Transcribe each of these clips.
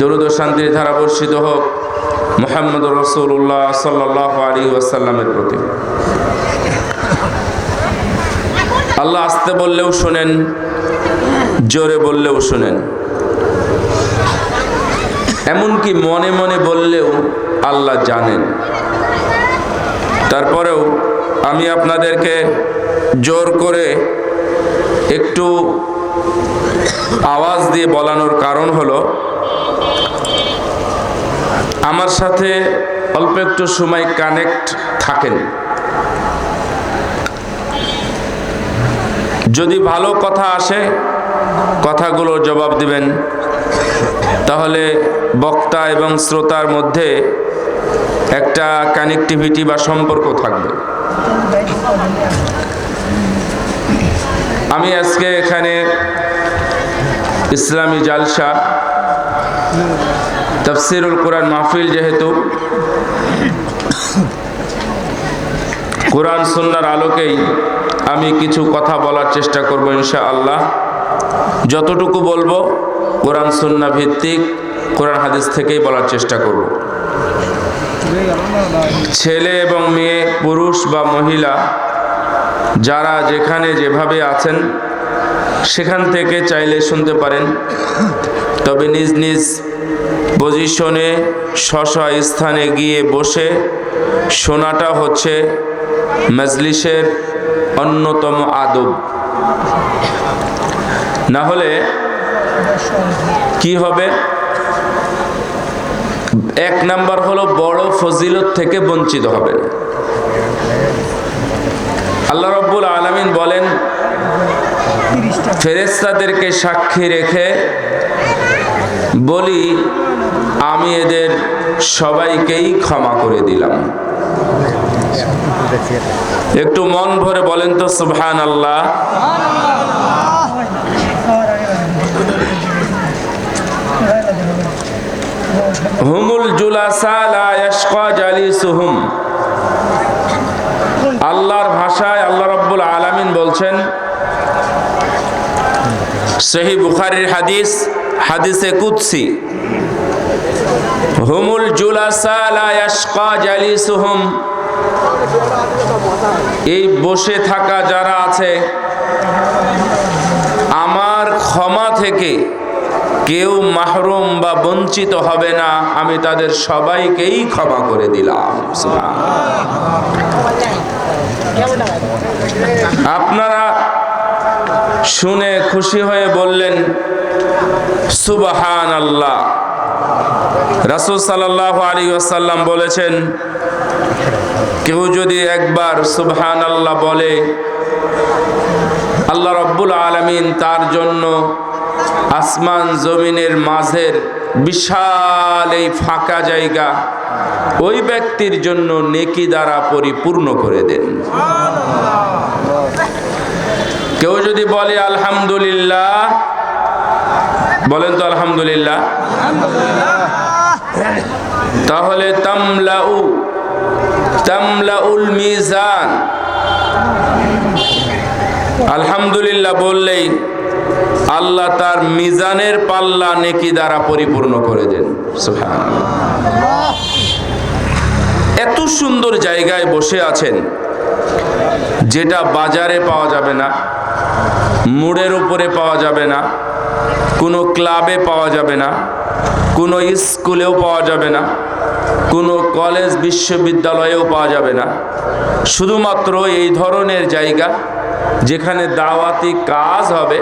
দরুদ শান্তির ধারা বর্ষিত হোক মোহাম্মদ রসুল্লাহ সাল্লাহ আলী ওয়াসাল্লামের প্রতি। আল্লাহ আসতে বললেও শোনেন, জোরে বললেও শোনেন। এমনকি মনে মনে বললেও আল্লাহ জানেন। তারপরেও আমি আপনাদেরকে জোর করে একটু আওয়াজ দিয়ে বলানোর কারণ হলো আমার সাথে অল্প একটু সময় কানেক্ট থাকেন। যদি ভালো কথা আসে কথাগুলো জবাব দিবেন। তাহলে বক্তা এবং শ্রোতার মধ্যে একটা কানেক্টিভিটি বা সম্পর্ক থাকবে। আমি আজকে এখানে ইসলামী জালসা তফসিরুল কোরআন মাহফিল যেহেতু, কোরআন সুন্নার আলোকেই আমি কিছু কথা বলার চেষ্টা করব ইনশা আল্লাহ যতটুকু বলব কোরআন সুন্না ভিত্তিক, কোরআন হাদিস থেকেই বলার চেষ্টা করব। ছেলে এবং মেয়ে, পুরুষ বা মহিলা, যারা যেখানে যেভাবে আছেন, সেখান থেকে চাইলে শুনতে পারেন। তবে নিজ নিজ পজিশনে স্ব স্থানে গিয়ে বসে। শোনাটা হচ্ছে মজলিসের অন্যতম আদব। না হলে কি হবে? এক নাম্বার হলো বড় ফজিলত থেকে বঞ্চিত হবে। আল্লাহ রব্বুল আলমিন বলেন ফেরেস্তাদেরকে সাক্ষী রেখে বলি, আমি এদের সবাইকেই ক্ষমা করে দিলাম। একটু মন ভরে বলেন তো সুবহান আল্লাহ হুমুল জুলাসা লা ইয়াশকা জালিসুহুম। আল্লাহর ভাষায় আল্লাহ রাব্বুল আলামিন বলছেন সহি বুখারীর হাদিস হাদিসে কুৎসি হুমুল জুলাসা লা ইয়াশকা জালিসুহুম এই বসে থাকা যারা আছে, আমার ক্ষমা থেকে কেউ মাহরুম বা বঞ্চিত হবে না, আমি তাদের সবাইকেই ক্ষমা করে দিলাম। আপনারা শুনে খুশি হয়ে বললেন সুবাহান আল্লাহ রাসুল সাল্লাহ আলী আসাল্লাম বলেছেন, কেউ যদি একবার সুবহান আল্লাহ বলে, আল্লাহ রব্বুল আলমিন তার জন্য আসমান জমিনের মাঝের বিশাল এই ফাঁকা জায়গা ওই ব্যক্তির জন্য নেকি দ্বারা পরিপূর্ণ করে দেন। কেউ যদি বলে আলহামদুলিল্লাহ, বলেন তো আলহামদুলিল্লাহ। তাহলে তামলাউ, তামলাউল মিজান। আলহামদুলিল্লাহ বললেই আল্লাহ তার মিজানের পাল্লা নেকি দ্বারা পরিপূর্ণ করে দেন। এত সুন্দর জায়গায় বসে আছেন যেটা বাজারে পাওয়া যাবে না, মুড়ের উপরে পাওয়া যাবে না, কোনো ক্লাবে পাওয়া যাবে না, কোনো স্কুলেও পাওয়া যাবে না, কোনো কলেজ বিশ্ববিদ্যালয়েও পাওয়া যাবে না। শুধুমাত্র এই ধরনের জায়গা যেখানে দাওয়াতি কাজ হবে,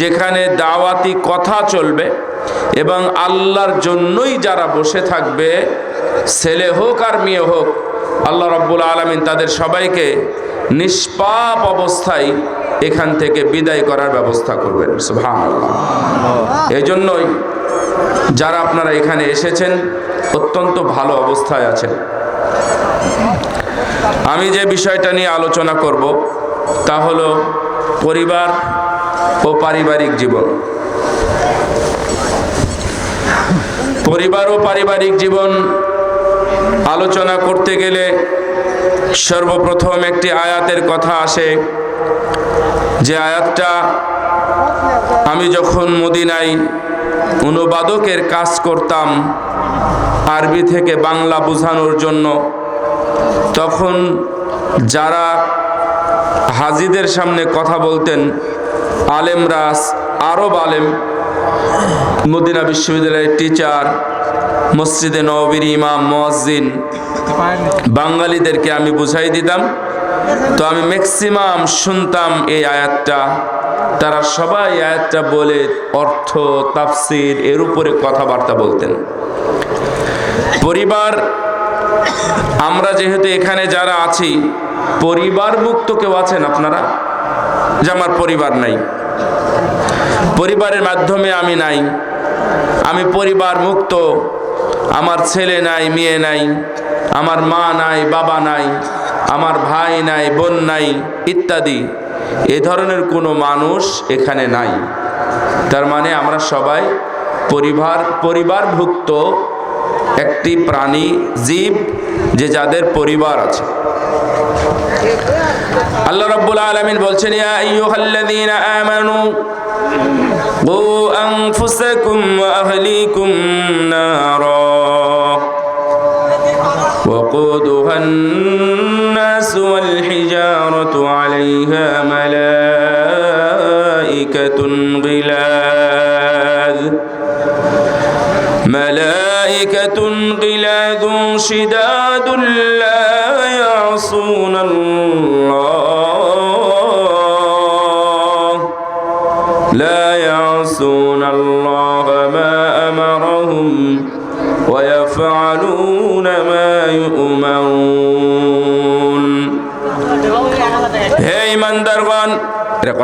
যেখানে দাওয়াতি কথা চলবে এবং আল্লাহর জন্যই যারা বসে থাকবে, ছেলে হোক আর মেয়ে হোক আল্লাহ রব্বুল আলমিন তাদের সবাইকে নিষ্পাপ অবস্থায় এখান থেকে বিদায় করার ব্যবস্থা করবেন। এই জন্যই যারা আপনারা এখানে এসেছেন, অত্যন্ত ভালো অবস্থায় আছেন। আমি যে বিষয়টা নিয়ে আলোচনা করব, তা হলো পরিবার ও পারিবারিক জীবন। পরিবার ও পারিবারিক জীবন আলোচনা করতে গেলে সর্বপ্রথম একটি আয়াতের কথা আসে। যে আয়াতটা আমি যখন মদিনায় অনুবাদকের কাজ করতাম আরবি থেকে বাংলা বোঝানোর জন্য, তখন যারা হাজিদের সামনে কথা বলতেন, আলেমরা আরব আলেম, মদিনা বিশ্ববিদ্যালয়ের টিচার মসজিদে নবীর ইমাম মসজিদ বাঙালিদেরকে আমি বুঝাই দিতাম। তো আমি ম্যাক্সিমাম শুনতাম এই আয়াতটা। তারা সবাই আয়াতটা বলে অর্থ, তাফসির, এর উপরে কথাবার্তা বলতেন। পরিবার, আমরা যেহেতু এখানে যারা আছি পরিবার মুক্ত কেউ আছেন আপনারা? যে আমার পরিবার নাই। পরিবারের মাধ্যমে আমি নাই। আমি পরিবার মুক্ত আমার ছেলে নাই মেয়ে নাই আমার মা নাই বাবা নাই আমার ভাই নাই বোন নাই ইত্যাদি এ ধরনের কোনো মানুষ এখানে নাই তার মানে আমরা সবাই পরিবার পরিবারভুক্ত একটি প্রাণী জীব যে যাদের পরিবার আছে আল্লাহ রাব্বুল আলামিন বলছেন ইয়া আইয়ুহাল্লাযীনা আমানু قوا أنفسكم وأهليكم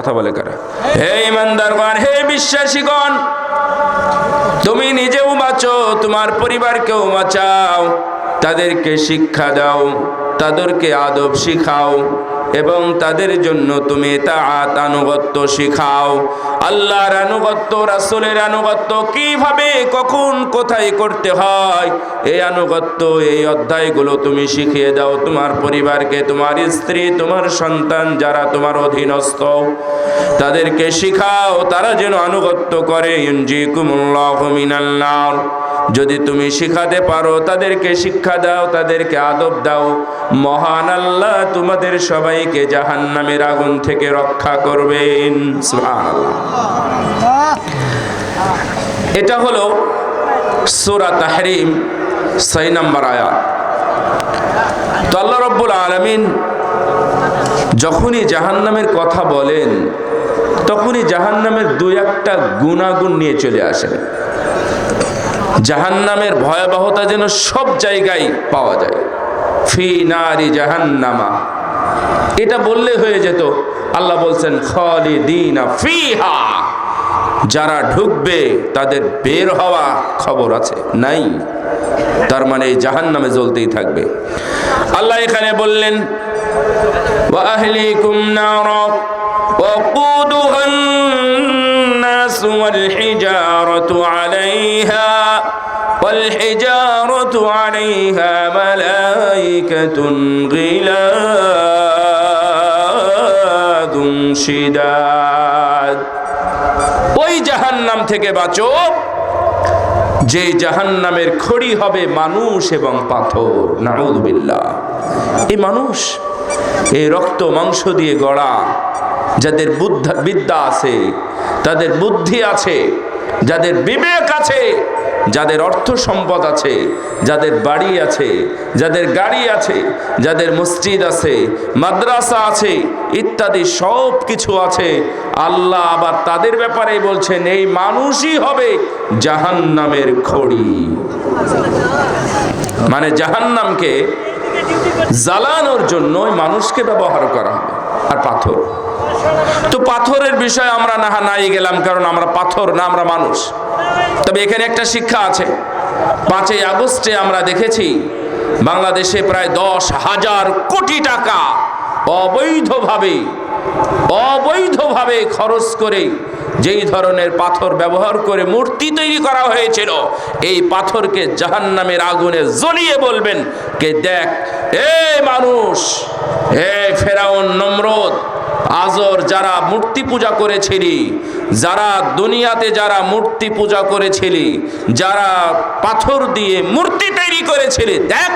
কথা বলে কারা? হে ইমানদারগণ, হে বিশ্বাসীগণ, তুমি নিজেও বাঁচো, তোমার পরিবারকেও বাঁচাও, তাদেরকে শিক্ষা দাও, তাদেরকে আদব শিখাও। এবং তাদের জন্য তুমি তাআত আনুগত্য শিখাও। আল্লাহর আনুগত্য, রাসূলের আনুগত্য কীভাবে, কখন, কোথায় করতে হয়, এই আনুগত্য, এই অধ্যায়গুলো তুমি শিখিয়ে দাও তোমার পরিবারকে, তোমার স্ত্রী, তোমার সন্তান যারা তোমার অধীনস্থ। তাদেরকে শিখাও, তারা যেন আনুগত্য করে। ইনজিকুমুল্লাহু মিনাল নার। যদি তুমি শিখাতে পারো, তাদেরকে শিক্ষা দাও, তাদেরকে আদব দাও। মহান আল্লাহ তোমাদের সবাইকে জাহান্নামের আগুন থেকে রক্ষা করবেন। এটা হলো সূরা তাহরিম, ছয় নম্বর আয়াত। তো আল্লাহ রব্বুল আলামিন যখনই জাহান্নামের কথা বলেন, তখনই জাহান্নামের দু একটা গুণাগুণ নিয়ে চলে আসেন। জাহান্নামের ভয়াবহতা যেন সব জায়গায় পাওয়া যায় ফি নারি জাহান্নামা এটা বললে হয়ে যেত আল্লাহ বলছেন খালিদিনা ফিহা যারা ঢুকবে তাদের বের হওয়া খবর আছে নাই তার মানে এই জাহান্নামে জ্বলতেই থাকবে আল্লাহ এখানে বললেন وأهليكم نارا وقودها الناس والحجارة عليها والحجارة عليها ملائكة غلاظ شداد ওই জাহান্নাম থেকে বাঁচো যে জাহান্নামের খড়ি হবে মানুষ এবং পাথর নাউদুবিল্লাহ এই মানুষ এই রক্ত মাংস দিয়ে গড়া যাদের বুদ্ধ বিদ্যা আছে তাদের বুদ্ধি আছে যাদের বিবেক আছে যাদের অর্থ সম্পদ আছে, যাদের বাড়ি আছে, যাদের গাড়ি আছে, যাদের মসজিদ আছে, মাদ্রাসা আছে, ইত্যাদি সব কিছু আছে, আল্লাহ আবার তাদের ব্যাপারে বলছেন, এই মানুষই হবে জাহান্নামের খড়ি। মানে জাহান্নামকে জ্বালানোর জন্য মানুষকে ব্যবহার করা হবে, আর পাথর। তো পাথরের বিষয়ে আমরা না নাই গেলাম, কারণ আমরা পাথর না, আমরা মানুষ। তবে এখানে একটা শিক্ষা আছে। পাঁচই আগস্টে আমরা দেখেছি, বাংলাদেশে প্রায় দশ হাজার কোটি টাকা অবৈধভাবে অবৈধভাবে খরচ করে যেই ধরনের পাথর ব্যবহার করে মূর্তি তৈরি করা হয়েছিল, এই পাথরকে জাহান্নামের আগুনে জ্বলিয়ে বলবেন, কে দেখ, এ মানুষ হে ফেরাউন নমরদ আজর যারা মূর্তি পূজা করেছিলি, যারা দুনিয়াতে যারা মূর্তি পূজা করেছিলি, যারা পাথর দিয়ে মূর্তি তৈরি করেছিলি, দেখ,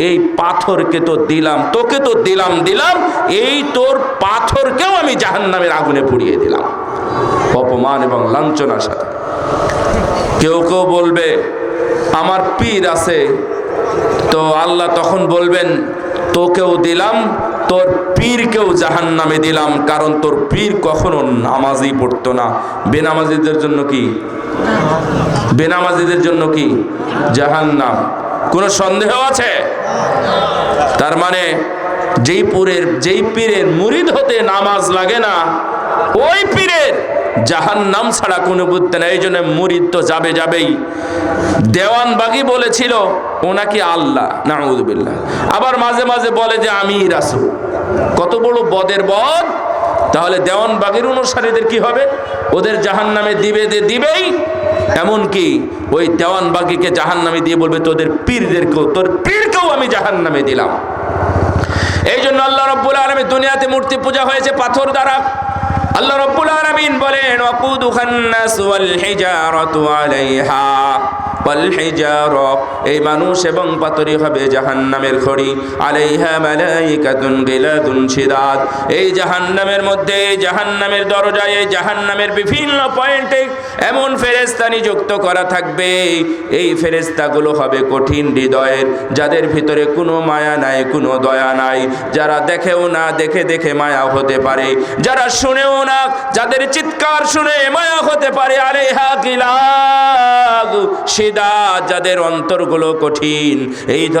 এই পাথরকে তো দিলাম, তোকে তো দিলাম দিলাম, এই তোর পাথরকেও আমি জাহান্নামের আগুনে পুড়িয়ে দিলাম। অপমান এবং লাঞ্ছনার সাথে। কেউ কেউ বলবে, আমার পীর আছে। তো আল্লাহ তখন বলবেন, তোকেও দিলাম তোর পীরকেও জাহান নামে দিলাম, কারণ তোর পীর কখনো নামাজই পড়তো না। বেনামাজিদের জন্য কি? বেনামাজিদের জন্য কি? জাহান নাম কোনো সন্দেহ আছে? তার মানে যেই পুরের যেই পীরের মুরিদ হতে নামাজ লাগে না ওই পীরের জাহান নাম ছাড়া কোনো বুদ্ধি নেই, এই জন্য মুরিদ তো যাবে যাবেই। দেওয়ান বাগি বলেছিল, ওনাকে আল্লাহ নাউদুবিল্লাহ আবার মাঝে মাঝে বলে যে, আমি রাসুল। কত বড় বদের বদ। তাহলে দেওয়ান বাগির অনুসারীদের কি হবে? ওদের জাহান নামে দিবে দে দিবেই। এমনকি ওই দেওয়ান বাগিকে জাহান নামে দিয়ে বলবে, তোদের পীরদেরকেও, তোর পীরকেও আমি জাহান নামে দিলাম। এই জন্য আল্লাহ রব্বুল আলমী দুনিয়াতে মূর্তি পূজা হয়েছে পাথর দ্বারা। আল্লাহ রব্বুল আলমিন বলেন ওয়াকুদুহান নাস ওয়াল হিজারাতু আলাইহা। ওয়াল হিজার এই মানুষ এবং পাথরই হবে জাহান্নামের খড়ি। আলাইহা মালাইকাতুন গিলাদুন শিদাদ। এই জাহান্নামের মধ্যে, এই জাহান্নামের দরজায় জাহান্নামের বিভিন্ন পয়েন্টে এমন ফেরেস্তা নিযুক্ত করা থাকবে। এই ফেরেস্তাগুলো হবে কঠিন হৃদয়ের, যাদের ভিতরে কোনো মায়া নাই, কোনো দয়া নাই। যারা দেখেও না, দেখে দেখে মায়া হতে পারে। যারা শুনেও না, যাদের চিৎকার শুনে মায়া হতে পারে। আরে হা কিলাগ সিদা যাদের অন্তরগুলো কঠিন এই